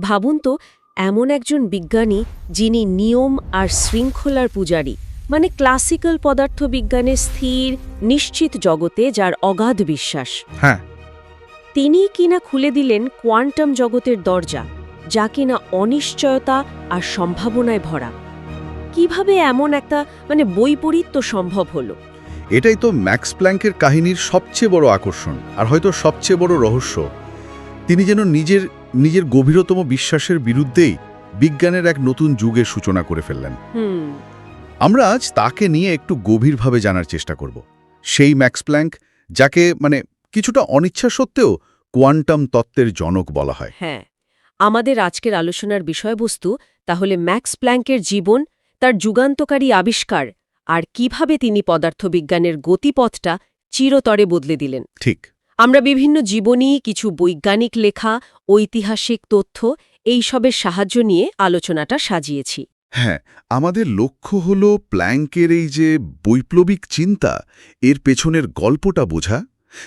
ভাবুন তো এমন একজন বিজ্ঞানী যিনি নিয়ম আর শৃঙ্খলার পূজারী মানে ক্লাসিক্যাল পদার্থবিজ্ঞানের স্থির নিশ্চিত জগতে যার অগাধ বিশ্বাস। হ্যাঁ। তিনি কিনা খুলে দিলেন কোয়ান্টাম জগতের দরজা যা কিনা অনিশ্চয়তা আর সম্ভাবনায় ভরা। কীভাবে এমন একটা মানে বৈপরীত্য সম্ভব হলো? এটাই তো ম্যাক্স প্ল্যাঙ্কের কাহিনীর সবচেয়ে বড় আকর্ষণ আর হয়তো সবচেয়ে বড় রহস্য। তিনি যেন নিজের নিজের গভীরতম বিশ্বাসের বিরুদ্ধেই বিজ্ঞানের এক নতুন যুগের সূচনা করে ফেললেন। আমরা আজ তাকে নিয়ে একটু গভীরভাবে জানার চেষ্টা করব। সেই ম্যাক্স প্ল্যাঙ্ক যাকে মানে কিছুটা অনিচ্ছা সত্ত্বেও কোয়ান্টাম তত্ত্বের জনক বলা হয়। হ্যাঁ আমাদের আজকের আলোচনার বিষয়বস্তু তাহলে ম্যাক্স প্ল্যাঙ্কের জীবন তার যুগান্তকারী আবিষ্কার আর কীভাবে তিনি পদার্থবিজ্ঞানের গতিপথটা চিরতরে বদলে দিলেন। ঠিক। আমরা বিভিন্ন জীবনী কিছু বৈজ্ঞানিক লেখা ঐতিহাসিক তথ্য এইসবের সাহায্য নিয়ে আলোচনাটা সাজিয়েছি। হ্যাঁ আমাদের লক্ষ্য হল প্ল্যাঙ্কের এই যে বৈপ্লবিক চিন্তা এর পেছনের গল্পটা বোঝা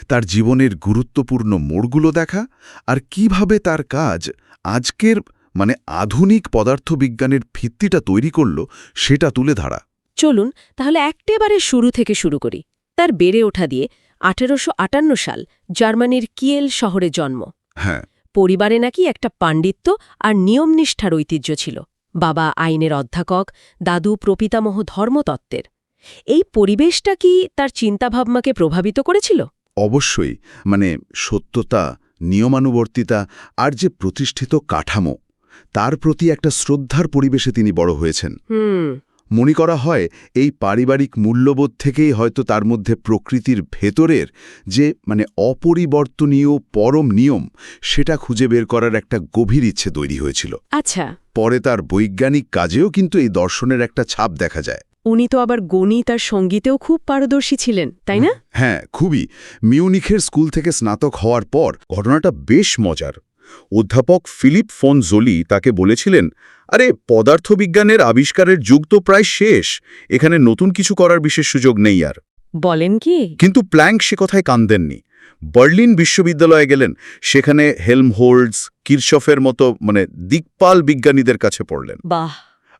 তার জীবনের গুরুত্বপূর্ণ মোড়গুলো দেখা আর কীভাবে তার কাজ আজকের মানে আধুনিক পদার্থবিজ্ঞানের ভিত্তিটা তৈরি করল সেটা তুলে ধরা। চলুন তাহলে একেবারে শুরু থেকে শুরু করি। তার বেড়ে ওঠা দিয়ে আঠেরোশো আটান্ন সাল জার্মানির কিয়েল শহরে জন্ম। হ্যাঁ। পরিবারে নাকি একটা পাণ্ডিত্য আর নিয়মনিষ্ঠার ঐতিহ্য ছিল। বাবা আইনের অধ্যাপক দাদু প্রপিতামহ ধর্মতত্ত্বের। এই পরিবেশটা কি তার চিন্তাভাবনাকে প্রভাবিত করেছিল? অবশ্যই মানে সত্যতা নিয়মানুবর্তিতা আর যে প্রতিষ্ঠিত কাঠামো তার প্রতি একটা শ্রদ্ধার পরিবেশে তিনি বড় হয়েছেন। হুম। মনে করা হয় এই পারিবারিক মূল্যবোধ থেকেই হয়তো তার মধ্যে প্রকৃতির ভেতরের যে মানে অপরিবর্তনীয় পরম নিয়ম সেটা খুঁজে বের করার একটা গভীর ইচ্ছে তৈরি হয়েছিল। আচ্ছা। পরে তার বৈজ্ঞানিক কাজেও কিন্তু এই দর্শনের একটা ছাপ দেখা যায়। উনি তো আবার গণিত আর সঙ্গীতেও খুব পারদর্শী ছিলেন তাই না? হ্যাঁ খুবই। মিউনিখের স্কুল থেকে স্নাতক হওয়ার পর ঘটনাটা বেশ মজার। অধ্যাপক ফিলিপ ফোন জোলি তাকে বলেছিলেন আরে পদার্থবিজ্ঞানের আবিষ্কারের যুগ তো প্রায় শেষ এখানে নতুন কিছু করার বিশেষ সুযোগ নেই আর। বলেন কি? কিন্তু প্ল্যাঙ্ক সে কথায় কান দেননি বার্লিন বিশ্ববিদ্যালয়ে গেলেন সেখানে হেলমহোল্ডস কিরশফের মতো মানে দিকপাল বিজ্ঞানীদের কাছে পড়লেন। বাহ!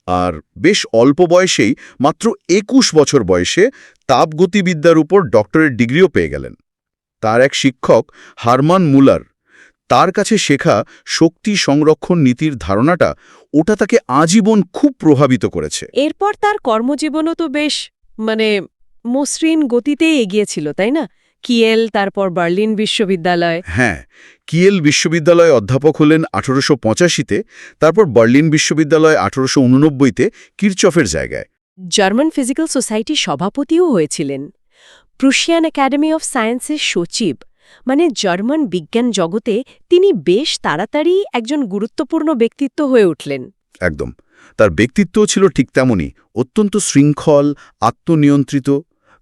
আর বেশ অল্প বয়সেই মাত্র একুশ বছর বয়সে তাপগতিবিদ্যার উপর ডক্টরেট ডিগ্রিও পেয়ে গেলেন। তার এক শিক্ষক হারমান মুলার তার কাছে শেখা শক্তি সংরক্ষণ নীতির ধারণাটা ওটা তাকে আজীবন খুব প্রভাবিত করেছে। এরপর তার কর্মজীবনও তো বেশ মানে মসৃণ গতিতেই এগিয়েছিল তাই না? কিয়েল তারপর বার্লিন বিশ্ববিদ্যালয়। হ্যাঁ কিয়েল বিশ্ববিদ্যালয়ে অধ্যাপক হলেন আঠারোশো পঁচাশিতে তারপর বার্লিন বিশ্ববিদ্যালয় আঠারোশো উননব্বইতে কিরচফের জায়গায়। জার্মান ফিজিক্যাল সোসাইটির সভাপতিও হয়েছিলেন। প্রুশিয়ান একাডেমি অফ সায়েন্সের সচিব। মানে জার্মান বিজ্ঞান জগতে তিনি বেশ তাড়াতাড়ি একজন গুরুত্বপূর্ণ ব্যক্তিত্ব হয়ে উঠলেন। একদম। তার ব্যক্তিত্বও ছিল ঠিক তেমনই। অত্যন্ত শৃঙ্খল আত্মনিয়ন্ত্রিত।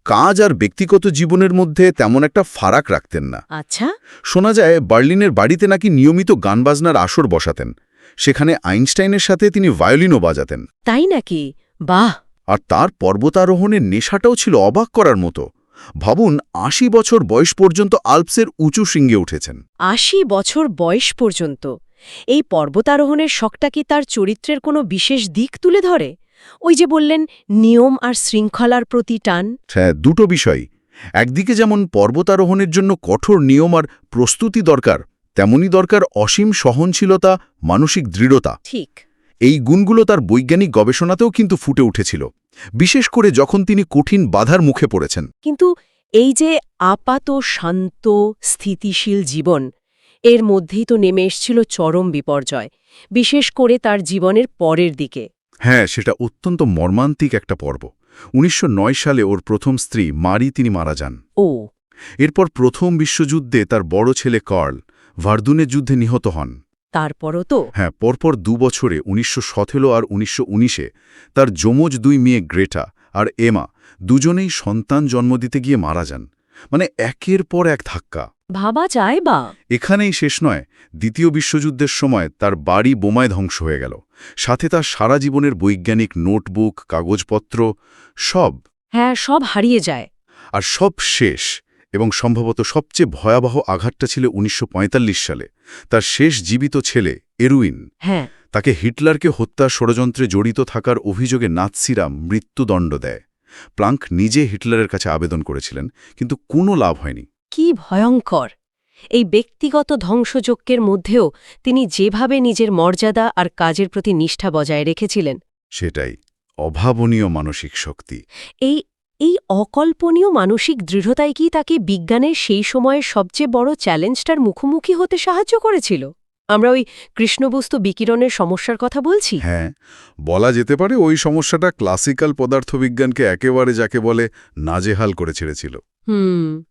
কাজ আর ব্যক্তিগত জীবনের মধ্যে তেমন একটা ফারাক রাখতেন না। আচ্ছা। শোনা যায় বার্লিনের বাড়িতে নাকি নিয়মিত গানবাজনার আসর বসাতেন। সেখানে আইনস্টাইনের সাথে তিনি ভায়োলিনও বাজাতেন। তাই নাকি? বাহ! আর তার পর্বতারোহণের নেশাটাও ছিল অবাক করার মতো। ভাবুন আশি বছর বয়স পর্যন্ত আল্পসের উঁচু শৃঙ্গে উঠেছেন। আশি বছর বয়স পর্যন্ত? এই পর্বতারোহণের শখটা কি তার চরিত্রের কোনো বিশেষ দিক তুলে ধরে? ওই যে বললেন নিয়ম আর শৃঙ্খলার প্রতি টান। হ্যাঁ দুটো বিষয়। একদিকে যেমন পর্বতারোহণের জন্য কঠোর নিয়ম আর প্রস্তুতি দরকার তেমনি দরকার অসীম সহনশীলতা মানসিক দৃঢ়তা। ঠিক। এই গুণগুলো তার বৈজ্ঞানিক গবেষণাতেও কিন্তু ফুটে উঠেছিল। বিশেষ করে যখন তিনি কঠিন বাধার মুখে পড়েছেন। কিন্তু এই যে আপাত শান্ত স্থিতিশীল জীবন এর মধ্যেই তো নেমে এসছিল চরম বিপর্যয় বিশেষ করে তার জীবনের পরের দিকে। হ্যাঁ সেটা অত্যন্ত মর্মান্তিক একটা পর্ব। উনিশশো নয় সালে ওর প্রথম স্ত্রী মারি তিনি মারা যান। ও। এরপর প্রথম বিশ্বযুদ্ধে তার বড় ছেলে কার্ল ভার্দুনের যুদ্ধে নিহত হন। তারপরও তো হ্যাঁ পরপর দু বছরে উনিশশো আর উনিশশো উনিশে তার যমজ দুই মেয়ে গ্রেটা আর এমা দুজনেই সন্তান জন্ম দিতে গিয়ে মারা যান। মানে একের পর এক ধাক্কা। ভাবা যায় বা? এখানেই শেষ নয় দ্বিতীয় বিশ্বযুদ্ধের সময় তার বাড়ি বোমায় ধ্বংস হয়ে গেল। সাথে তার সারা জীবনের বৈজ্ঞানিক নোটবুক কাগজপত্র সব। হ্যাঁ সব হারিয়ে যায়। আর সব শেষ। এবং সম্ভবত সবচেয়ে ভয়াবহ আঘাতটা ছিল উনিশশো পঁয়তাল্লিশ সালে। তার শেষ জীবিত ছেলে এরুইন। হ্যাঁ। তাকে হিটলারকে হত্যার ষড়যন্ত্রে জড়িত থাকার অভিযোগে নাৎসিরা মৃত্যুদণ্ড দেয়। প্লাঙ্ক নিজে হিটলারের কাছে আবেদন করেছিলেন কিন্তু কোনো লাভ হয়নি। কি ভয়ঙ্কর! এই ব্যক্তিগত ধ্বংসযজ্ঞের মধ্যেও তিনি যেভাবে নিজের মর্যাদা আর কাজের প্রতি নিষ্ঠা বজায় রেখেছিলেন। সেটাই অভাবনীয় মানসিক শক্তি। এই এই অকল্পনীয় মানসিক দৃঢ়তাই কি তাকে বিজ্ঞানের সেই সময়ের সবচেয়ে বড় চ্যালেঞ্জটার মুখোমুখি হতে সাহায্য করেছিল? আমরা ওই কৃষ্ণবস্তু বিকিরণের সমস্যার কথা বলছি? হ্যাঁ বলা যেতে পারে ওই সমস্যাটা ক্লাসিক্যাল পদার্থবিজ্ঞানকে একেবারে যাকে বলে নাজেহাল করে ছেড়েছিল।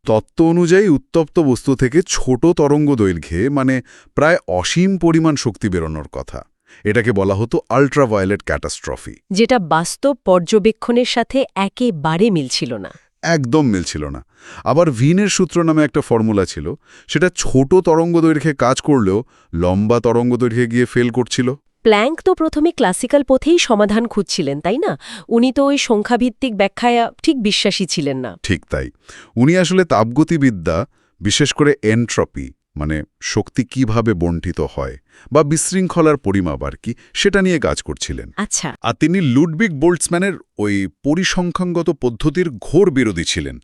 তত্ত্ব অনুযায়ী উত্তপ্ত বস্তু থেকে ছোট তরঙ্গ দৈর্ঘ্যে মানে প্রায় অসীম পরিমাণ শক্তি বেরোনোর কথা। এটাকে বলা হতো আল্ট্রাভায়োলেট ক্যাটাস্ট্রফি যেটা বাস্তব পর্যবেক্ষণের সাথে একেবারে মিলছিল না। একদম মিলছিল না। আবার ভিনের সূত্র নামে একটা ফর্মুলা ছিল সেটা ছোট তরঙ্গ দৈর্ঘ্যে কাজ করলেও লম্বা তরঙ্গ দৈর্ঘ্যে গিয়ে ফেল করছিল। প্ল্যাঙ্ক তো প্রথমে ক্লাসিক্যাল পথেই সমাধান খুঁজছিলেন তাই না? উনি তো ওই সংখ্যাভিত্তিক ব্যাখ্যায় ঠিক বিশ্বাসী ছিলেন না। ঠিক তাই। উনি আসলে তাপগতিবিদ্যা বিশেষ করে এনট্রপি মানে শক্তি কীভাবে বণ্টিত হয় বা বিশৃঙ্খলার পরিমাপ আর কি সেটা নিয়ে কাজ করছিলেন। আচ্ছা। আর তিনি লুডবিক বোল্টসম্যানের ওই পরিসংখ্যানগত পদ্ধতির ঘোর বিরোধী ছিলেন।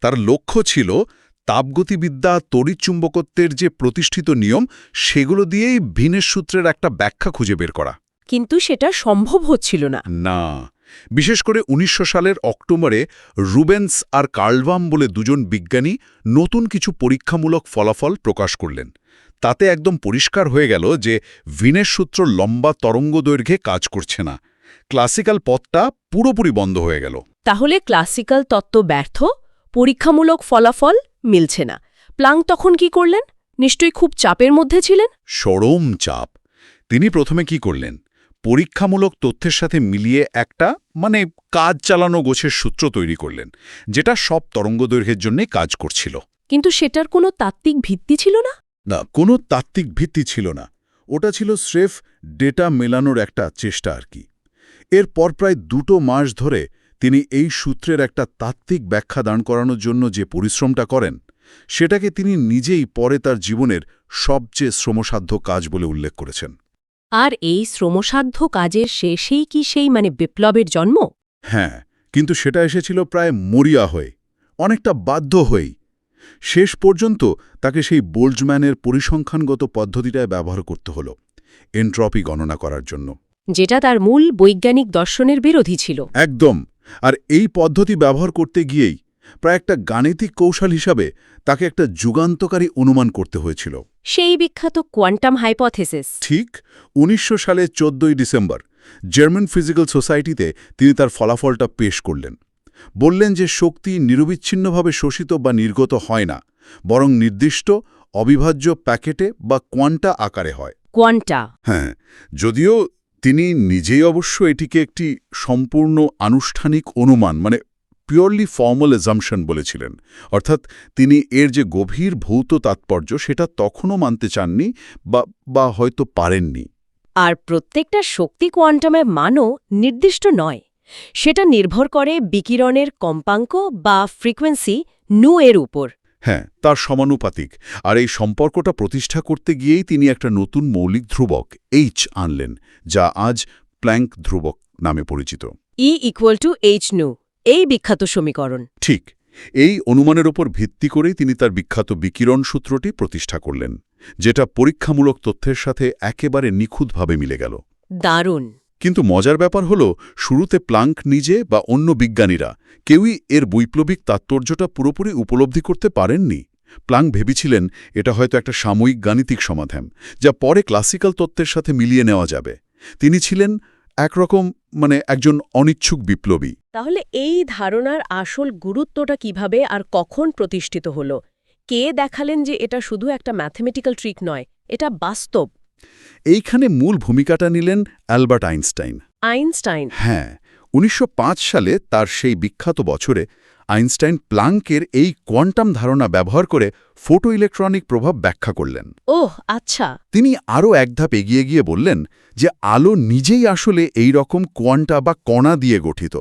তার লক্ষ্য ছিল তাপগতিবিদ্যা তড়িৎচুম্বকত্বের যে প্রতিষ্ঠিত নিয়ম সেগুলো দিয়েই ভিনের সূত্রের একটা ব্যাখ্যা খুঁজে বের করা। কিন্তু সেটা সম্ভব হচ্ছিল না। না। বিশেষ করে উনিশশো সালের অক্টোবরে রুবেন্স আর কার্লভাম বলে দুজন বিজ্ঞানী নতুন কিছু পরীক্ষামূলক ফলাফল প্রকাশ করলেন। তাতে একদম পরিষ্কার হয়ে গেল যে ভিনের সূত্র লম্বা তরঙ্গ দৈর্ঘ্যে কাজ করছে না। ক্লাসিক্যাল পথটা পুরোপুরি বন্ধ হয়ে গেল। তাহলে ক্লাসিক্যাল তত্ত্ব ব্যর্থ? পরীক্ষামূলক ফলাফল মিলছে না। প্লাং তখন কি করলেন? নিশ্চয়ই খুব চাপের মধ্যে ছিলেন? সরম চাপ। তিনি প্রথমে কি করলেন? পরীক্ষামূলক তথ্যের সাথে মিলিয়ে একটা মানে কাজ চালানো গোছের সূত্র তৈরি করলেন যেটা সব তরঙ্গদৈর্ঘ্যের জন্যে কাজ করছিল। কিন্তু সেটার কোনো তাত্ত্বিক ভিত্তি ছিল না? না কোনো তাত্ত্বিক ভিত্তি ছিল না। ওটা ছিল স্রেফ ডেটা মেলানোর একটা চেষ্টা আর কি। এরপর প্রায় দুটো মাস ধরে তিনি এই সূত্রের একটা তাত্ত্বিক ব্যাখ্যা দান করানোর জন্য যে পরিশ্রমটা করেন সেটাকে তিনি নিজেই পরে তার জীবনের সবচেয়ে শ্রমসাধ্য কাজ বলে উল্লেখ করেছেন। আর এই শ্রমসাধ্য কাজের শেষেই কি সেই মানে বিপ্লবের জন্ম? হ্যাঁ কিন্তু সেটা এসেছিল প্রায় মরিয়া হয়ে অনেকটা বাধ্য হয়েই। শেষ পর্যন্ত তাকে সেই বোল্জম্যানের পরিসংখ্যানগত পদ্ধতিটায় ব্যবহার করতে হল এন্ট্রপি গণনা করার জন্য। যেটা তার মূল বৈজ্ঞানিক দর্শনের বিরোধী ছিল। একদম আর এই পদ্ধতি ব্যবহার করতে গিয়েই প্রায় একটা গাণিতিক কৌশল হিসাবে তাকে একটা যুগান্তকারী অনুমান করতে হয়েছিল। সেই বিখ্যাত কোয়ান্টাম হাইপোথেসিস। ঠিক উনিশশো সালে চোদ্দই ডিসেম্বর জার্মান ফিজিক্যাল সোসাইটিতে তিনি তার ফলাফলটা পেশ করলেন। বললেন যে শক্তি নিরবিচ্ছিন্নভাবে শোষিত বা নির্গত হয় না বরং নির্দিষ্ট অবিভাজ্য প্যাকেটে বা কোয়ান্টা আকারে হয়। কোয়ান্টা। হ্যাঁ যদিও তিনি নিজেই অবশ্য এটিকে একটি সম্পূর্ণ আনুষ্ঠানিক অনুমান মানে পিওরলি ফর্মাল এজামশন বলেছিলেন। অর্থাৎ তিনি এর যে গভীর ভৌত তাৎপর্য সেটা তখনও মানতে চাননি বা বা হয়তো পারেননি। আর প্রত্যেকটা শক্তি কোয়ান্টামের মানও নির্দিষ্ট নয়। সেটা নির্ভর করে বিকিরণের কম্পাঙ্ক বা ফ্রিকোয়েন্সি নু এর উপর। হ্যাঁ তার সমানুপাতিক। আর এই সম্পর্কটা প্রতিষ্ঠা করতে গিয়েই তিনি একটা নতুন মৌলিক ধ্রুবক এইচ আনলেন যা আজ প্ল্যাঙ্ক ধ্রুবক নামে পরিচিত। ই ইকুয়াল টু এইচ নু এই বিখ্যাত সমীকরণ। ঠিক এই অনুমানের ওপর ভিত্তি করেই তিনি তার বিখ্যাত বিকিরণ সূত্রটি প্রতিষ্ঠা করলেন যেটা পরীক্ষামূলক তথ্যের সাথে একেবারে নিখুঁতভাবে মিলে গেল। দারুণ। কিন্তু মজার ব্যাপার হল শুরুতে প্লাঙ্ক নিজে বা অন্য বিজ্ঞানীরা কেউই এর বৈপ্লবিক তাৎপর্যটা পুরোপুরি উপলব্ধি করতে পারেননি। প্লাঙ্ক ভেবেছিলেন এটা হয়তো একটা সাময়িক গাণিতিক সমাধান যা পরে ক্লাসিক্যাল তত্ত্বের সাথে মিলিয়ে নেওয়া যাবে। তিনি ছিলেন একরকম মানে একজন অনিচ্ছুক বিপ্লবী। তাহলে এই ধারণার আসল গুরুত্বটা কীভাবে আর কখন প্রতিষ্ঠিত হলো? কে দেখালেন যে এটা শুধু একটা ম্যাথমেটিক্যাল ট্রিক নয় এটা বাস্তব? এইখানে মূল ভূমিকাটা নিলেন অ্যালবার্ট আইনস্টাইন। আইনস্টাইন। হ্যাঁ উনিশশো পাঁচ সালে তার সেই বিখ্যাত বছরে আইনস্টাইন প্লাঙ্কের এই কোয়ান্টাম ধারণা ব্যবহার করে ফোটো ইলেকট্রনিক প্রভাব ব্যাখ্যা করলেন। ওহ আচ্ছা। তিনি আরও এক ধাপ এগিয়ে গিয়ে বললেন যে আলো নিজেই আসলে এই রকম কোয়ান্টা বা কণা দিয়ে গঠিত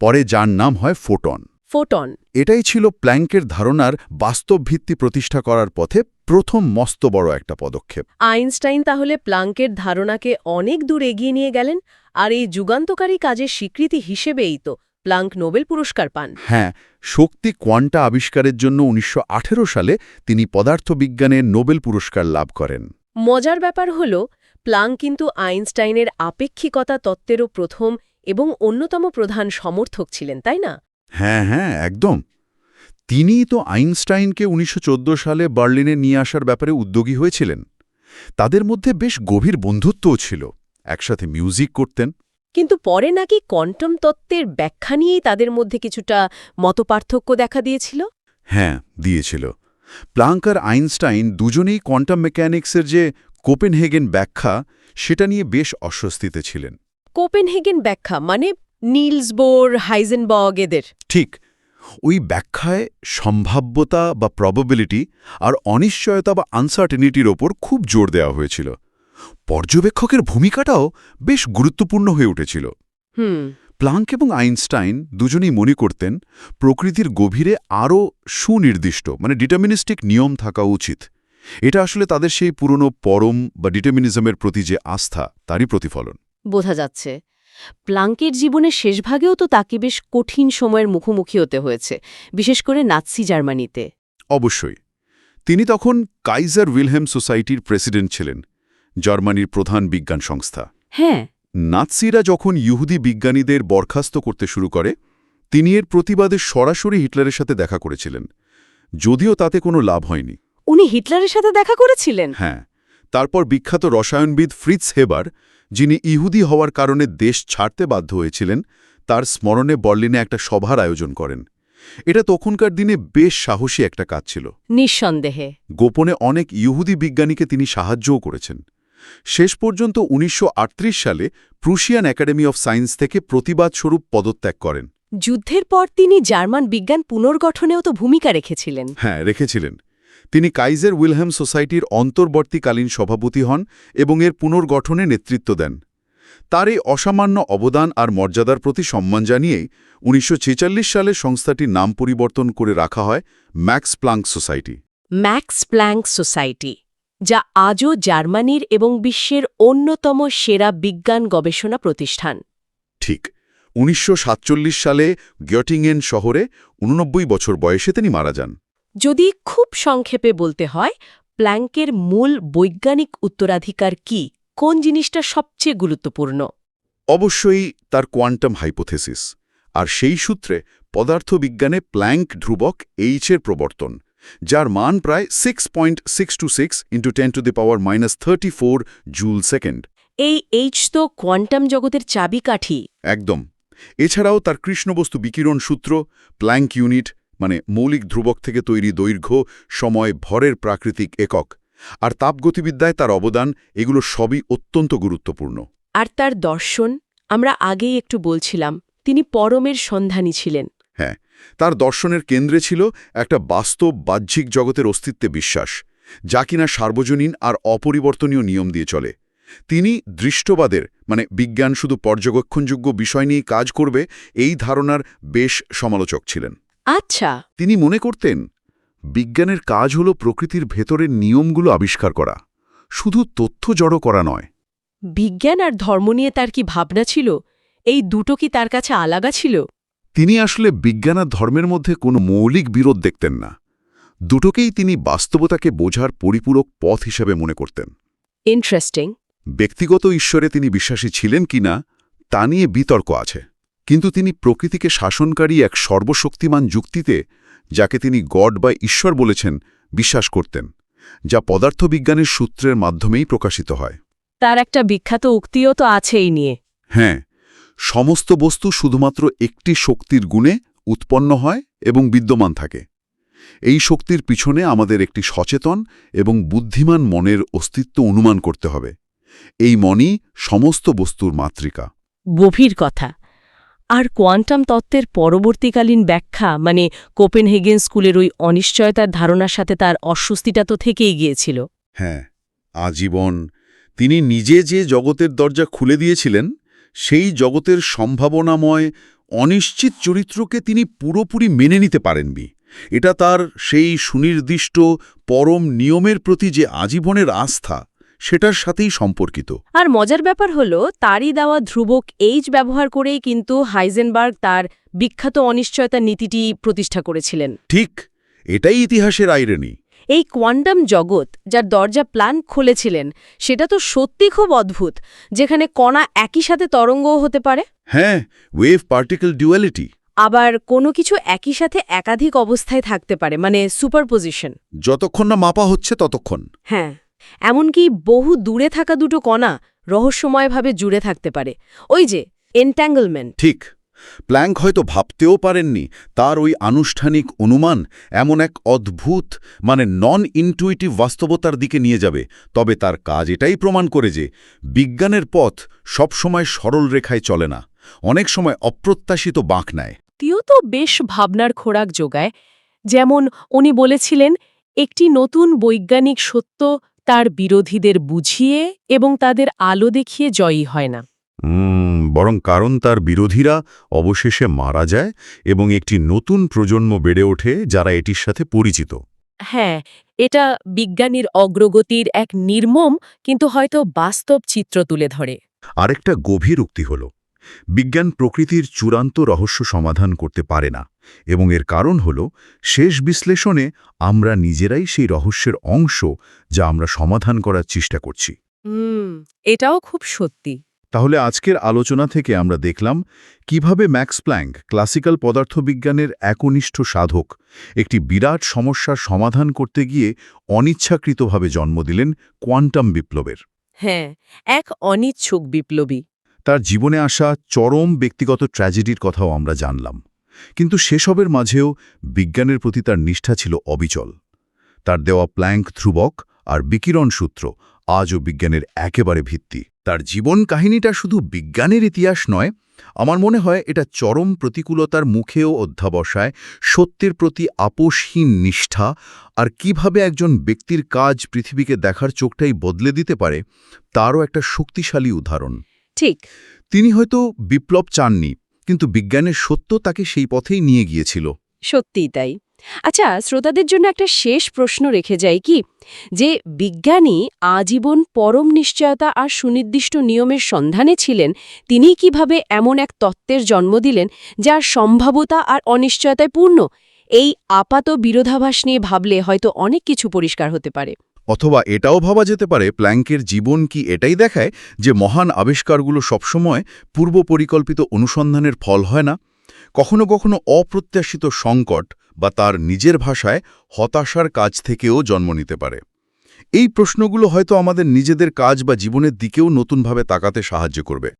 পরে যার নাম হয় ফোটন। ফোটন। এটাই ছিল প্ল্যাঙ্কের ধারণার বাস্তব ভিত্তি প্রতিষ্ঠা করার পথে প্রথম মস্ত বড় একটা পদক্ষেপ। আইনস্টাইন তাহলে প্লাঙ্কের ধারণাকে অনেক দূর এগিয়ে নিয়ে গেলেন আর এই যুগান্তকারী কাজের স্বীকৃতি হিসেবেই তো প্লাঙ্ক নোবেল পুরস্কার পান। হ্যাঁ শক্তি কোয়ান্টা আবিষ্কারের জন্য উনিশশো আঠেরো সালে তিনি পদার্থবিজ্ঞানে নোবেল পুরস্কার লাভ করেন। মজার ব্যাপার হল প্লাঙ্ক কিন্তু আইনস্টাইনের আপেক্ষিকতা তত্ত্বেরও প্রথম এবং অন্যতম প্রধান সমর্থক ছিলেন তাই না? হ্যাঁ হ্যাঁ একদম। তিনিই তো আইনস্টাইনকে উনিশশো চোদ্দ সালে বার্লিনে নিয়ে আসার ব্যাপারে উদ্যোগী হয়েছিলেন। তাদের মধ্যে বেশ গভীর বন্ধুত্বও ছিল। একসাথে মিউজিক করতেন কিন্তু পরে নাকি কোয়ান্টাম তত্ত্বের ব্যাখ্যা নিয়েই তাদের মধ্যে কিছুটা মতপার্থক্য দেখা দিয়েছিল? হ্যাঁ দিয়েছিল। প্লাঙ্ক আর আইনস্টাইন দুজনেই কোয়ান্টাম মেকানিক্সের যে কোপেনহেগেন ব্যাখ্যা সেটা নিয়ে বেশ অস্বস্তিতে ছিলেন। কোপেনহেগেন ব্যাখ্যা মানে নিলস বোর হাইজেনবর্গ এদের। ঠিক। ওই ব্যাখ্যায় সম্ভাব্যতা বা প্রবাবিলিটি আর অনিশ্চয়তা বা আনসার্টেনিটির ওপর খুব জোর দেওয়া হয়েছিল। পর্যবেক্ষকের ভূমিকাটাও বেশ গুরুত্বপূর্ণ হয়ে উঠেছিল। হুম। প্লাঙ্ক এবং আইনস্টাইন দুজনেই মনে করতেন প্রকৃতির গভীরে আরও সুনির্দিষ্ট মানে ডিটারমিনিস্টিক নিয়ম থাকা উচিত। এটা আসলে তাদের সেই পুরনো পরম বা ডিটারমিনিজমের প্রতি যে আস্থা তারই প্রতিফলন। বোঝা যাচ্ছে। প্লাঙ্কের জীবনের শেষভাগেও তো তাকে বেশ কঠিন সময়ের মুখোমুখি হতে হয়েছে বিশেষ করে নাৎসি জার্মানিতে। অবশ্যই। তিনি তখন কাইজার উইলহেম সোসাইটির প্রেসিডেন্ট ছিলেন। জার্মানির প্রধান বিজ্ঞান সংস্থা। হ্যাঁ। নাৎসিরা যখন ইহুদি বিজ্ঞানীদের বরখাস্ত করতে শুরু করে তিনি এর প্রতিবাদে সরাসরি হিটলারের সাথে দেখা করেছিলেন। যদিও তাতে কোনো লাভ হয়নি। উনি হিটলারের সাথে দেখা করেছিলেন? হ্যাঁ। তারপর বিখ্যাত রসায়নবিদ ফ্রিৎস হেবার যিনি ইহুদি হওয়ার কারণে দেশ ছাড়তে বাধ্য হয়েছিলেন তার স্মরণে বর্লিনে একটা সভার আয়োজন করেন। এটা তখনকার দিনে বেশ সাহসী একটা কাজ ছিল। নিঃসন্দেহে। গোপনে অনেক ইহুদি বিজ্ঞানীকে তিনি সাহায্যও করেছেন। শেষ পর্যন্ত উনিশশো আটত্রিশ সালে প্রুশিয়ান একাডেমি অফ সায়েন্স থেকে প্রতিবাদস্বরূপ পদত্যাগ করেন। যুদ্ধের পর তিনি জার্মান বিজ্ঞান পুনর্গঠনেও তো ভূমিকা রেখেছিলেন। হ্যাঁ রেখেছিলেন। তিনি কাইজের উইলহেম সোসাইটির অন্তর্বর্তীকালীন সভাপতি হন এবং এর পুনর্গঠনে নেতৃত্ব দেন। তার এই অসামান্য অবদান আর মর্যাদার প্রতি সম্মান জানিয়েই উনিশশো সালে সংস্থাটির নাম পরিবর্তন করে রাখা হয় Max Planck Society. Max Planck Society. যা আজও জার্মানির এবং বিশ্বের অন্যতম সেরা বিজ্ঞান গবেষণা প্রতিষ্ঠান। ঠিক উনিশশো সাতচল্লিশ সালে গ্যটিংয়েন শহরে উননব্বই বছর বয়সে তিনি মারা যান। যদি খুব সংক্ষেপে বলতে হয় প্ল্যাঙ্কের মূল বৈজ্ঞানিক উত্তরাধিকার কি? কোন জিনিসটা সবচেয়ে গুরুত্বপূর্ণ? অবশ্যই তার কোয়ান্টাম হাইপোথেসিস আর সেই সূত্রে পদার্থবিজ্ঞানে প্ল্যাঙ্ক ধ্রুবক এইচের প্রবর্তন। যার মান প্রায় six point six two six into ten to the power minus thirty four joule second এই এইচ তো কোয়ান্টাম জগতের চাবিকাঠি। একদম। এছাড়াও তার কৃষ্ণবস্তু বিকিরণ সূত্র প্ল্যাঙ্ক ইউনিট মানে মৌলিক ধ্রুবক থেকে তৈরি দৈর্ঘ্য সময় ভরের প্রাকৃতিক একক। আর তাপগতিবিদ্যায় তার অবদান এগুলো সবই অত্যন্ত গুরুত্বপূর্ণ। আর তার দর্শন আমরা আগেই একটু বলছিলাম তিনি পরমের সন্ধানী ছিলেন। হ্যাঁ। তার দর্শনের কেন্দ্রে ছিল একটা বাস্তব বাহ্যিক জগতের অস্তিত্বে বিশ্বাস যা কিনা সার্বজনীন আর অপরিবর্তনীয় নিয়ম দিয়ে চলে। তিনি দৃষ্টবাদের মানে বিজ্ঞান শুধু পর্যবেক্ষণযোগ্য বিষয় নিয়ে কাজ করবে এই ধারণার বেশ সমালোচক ছিলেন। আচ্ছা। তিনি মনে করতেন বিজ্ঞানের কাজ হল প্রকৃতির ভেতরের নিয়মগুলো আবিষ্কার করা শুধু তথ্য জড়ো করা নয়। বিজ্ঞান আর ধর্ম নিয়ে তার কি ভাবনা ছিল? এই দুটো কি তার কাছে আলাদা ছিল? তিনি আসলে বিজ্ঞান আর ধর্মের মধ্যে কোনো মৌলিক বিরোধ দেখতেন না। দুটোকেই তিনি বাস্তবতাকে বোঝার পরিপূরক পথ হিসেবে মনে করতেন। ইন্টারেস্টিং ব্যক্তিগত ঈশ্বরে তিনি বিশ্বাসী ছিলেন কিনা তা নিয়ে বিতর্ক আছে। কিন্তু তিনি প্রকৃতিকে শাসনকারী এক সর্বশক্তিমান যুক্তিতে যাকে তিনি গড বা ঈশ্বর বলেছেন বিশ্বাস করতেন যা পদার্থবিজ্ঞানের সূত্রের মাধ্যমেই প্রকাশিত হয়। তার একটা বিখ্যাত উক্তিও তো আছেই নিয়ে। হ্যাঁ সমস্ত বস্তু শুধুমাত্র একটি শক্তির গুণে উৎপন্ন হয় এবং বিদ্যমান থাকে। এই শক্তির পিছনে আমাদের একটি সচেতন এবং বুদ্ধিমান মনের অস্তিত্ব অনুমান করতে হবে। এই মনই সমস্ত বস্তুর মাতৃকা। গভীর কথা। আর কোয়ান্টাম তত্ত্বের পরবর্তীকালীন ব্যাখ্যা মানে কোপেনহেগেন স্কুলের ওই অনিশ্চয়তার ধারণার সাথে তার অস্বস্তিটা তো থেকেই গিয়েছিল। হ্যাঁ আজীবন তিনি নিজে যে জগতের দরজা খুলে দিয়েছিলেন সেই জগতের সম্ভাবনাময় অনিশ্চিত চরিত্রকে তিনি পুরোপুরি মেনে নিতে পারেননি। এটা তার সেই সুনির্দিষ্ট পরম নিয়মের প্রতি যে আজীবনের আস্থা সেটার সাথেই সম্পর্কিত। আর মজার ব্যাপার হলো তারই দেওয়া ধ্রুবক এইচ ব্যবহার করেই কিন্তু হাইজেনবার্গ তার বিখ্যাত অনিশ্চয়তা নীতিটি প্রতিষ্ঠা করেছিলেন। ঠিক এটাই ইতিহাসের আইরেনি। এই কোয়ান্টাম জগৎ যার দরজা প্ল্যান খুলেছিলেন সেটা তো সত্যি খুব অদ্ভুত যেখানে কণা একই সাথে তরঙ্গও হতে পারে। হ্যাঁ ওয়েভ পার্টিকেল ডুয়ালিটি আবার কোনো কিছু একই সাথে একাধিক অবস্থায় থাকতে পারে মানে সুপারপোজিশন যতক্ষণ না মাপা হচ্ছে ততক্ষণ। হ্যাঁ এমনকি বহু দূরে থাকা দুটো কণা রহস্যময়ভাবে জুড়ে থাকতে পারে। ওই যে এন্ট্যাঙ্গলমেন্ট ঠিক। প্ল্যাঙ্ক হয়তো ভাবতেও পারেননি তার ওই আনুষ্ঠানিক অনুমান এমন এক অদ্ভুত মানে নন ইনটুইটিভ বাস্তবতার দিকে নিয়ে যাবে তবে তার কাজ এটাই প্রমাণ করে যে বিজ্ঞানের পথ সবসময় সরল রেখায় চলে না অনেক সময় অপ্রত্যাশিত বাঁক নেয়। তিও তো বেশ ভাবনার খোরাক যোগায় যেমন উনি বলেছিলেন একটি নতুন বৈজ্ঞানিক সত্য তার বিরোধীদের বুঝিয়ে এবং তাদের আলো দেখিয়ে জয়ী হয় না। বরং কারণ তার বিরোধীরা অবশেষে মারা যায় এবং একটি নতুন প্রজন্ম বেড়ে ওঠে যারা এটির সাথে পরিচিত। হ্যাঁ এটা বিজ্ঞানীর অগ্রগতির এক নির্মম কিন্তু হয়তো বাস্তব চিত্র তুলে ধরে। আরেকটা গভীর উক্তি হল বিজ্ঞান প্রকৃতির চূড়ান্ত রহস্য সমাধান করতে পারে না এবং এর কারণ হল শেষ বিশ্লেষণে আমরা নিজেরাই সেই রহস্যের অংশ যা আমরা সমাধান করার চেষ্টা করছি। হুম এটাও খুব সত্যি। তাহলে আজকের আলোচনা থেকে আমরা দেখলাম কীভাবে ম্যাক্স প্ল্যাঙ্ক ক্লাসিক্যাল পদার্থবিজ্ঞানের একনিষ্ঠ সাধক একটি বিরাট সমস্যার সমাধান করতে গিয়ে অনিচ্ছাকৃতভাবে জন্ম দিলেন কোয়ান্টাম বিপ্লবের। হ্যাঁ এক অনিচ্ছুক বিপ্লবী। তার জীবনে আসা চরম ব্যক্তিগত ট্র্যাজেডির কথাও আমরা জানলাম। কিন্তু সেসবের মাঝেও বিজ্ঞানের প্রতি তার নিষ্ঠা ছিল অবিচল। তার দেওয়া প্ল্যাঙ্ক ধ্রুবক আর বিকিরণ সূত্র আজও বিজ্ঞানের একেবারে ভিত্তি। তার জীবন কাহিনীটা শুধু বিজ্ঞানের ইতিহাস নয় আমার মনে হয় এটা চরম প্রতিকূলতার মুখেও অধ্যাবসায় সত্যের প্রতি আপোষহীন নিষ্ঠা আর কীভাবে একজন ব্যক্তির কাজ পৃথিবীকে দেখার চোখটাই বদলে দিতে পারে তারও একটা শক্তিশালী উদাহরণ। ঠিক। তিনি হয়তো বিপ্লব চাননি কিন্তু বিজ্ঞানের সত্য তাকে সেই পথেই নিয়ে গিয়েছিল। সত্যিই তাই। আচ্ছা শ্রোতাদের জন্য একটা শেষ প্রশ্ন রেখে যাই কি? যে বিজ্ঞানী আজীবন পরম নিশ্চয়তা আর সুনির্দিষ্ট নিয়মের সন্ধানে ছিলেন, তিনি কীভাবে এমন এক তত্ত্বের জন্ম দিলেন, যার সম্ভাবতা আর অনিশ্চয়তায় পূর্ণ? এই আপাত বিরোধাভাস নিয়ে ভাবলে হয়তো অনেক কিছু পরিষ্কার হতে পারে। অথবা এটাও ভাবা যেতে পারে, প্ল্যাঙ্কের জীবন কি এটাই দেখায় যে মহান আবিষ্কারগুলো সবসময় পূর্ব পরিকল্পিত অনুসন্ধানের ফল হয় না? কখনো কখনো অপ্রত্যাশিত সংকট বা তার নিজের ভাষায় হতাশার কাজ থেকেও জন্ম নিতে পারে। এই প্রশ্নগুলো হয়তো আমাদের নিজেদের কাজ বা জীবনের দিকেও নতুনভাবে তাকাতে সাহায্য করবে।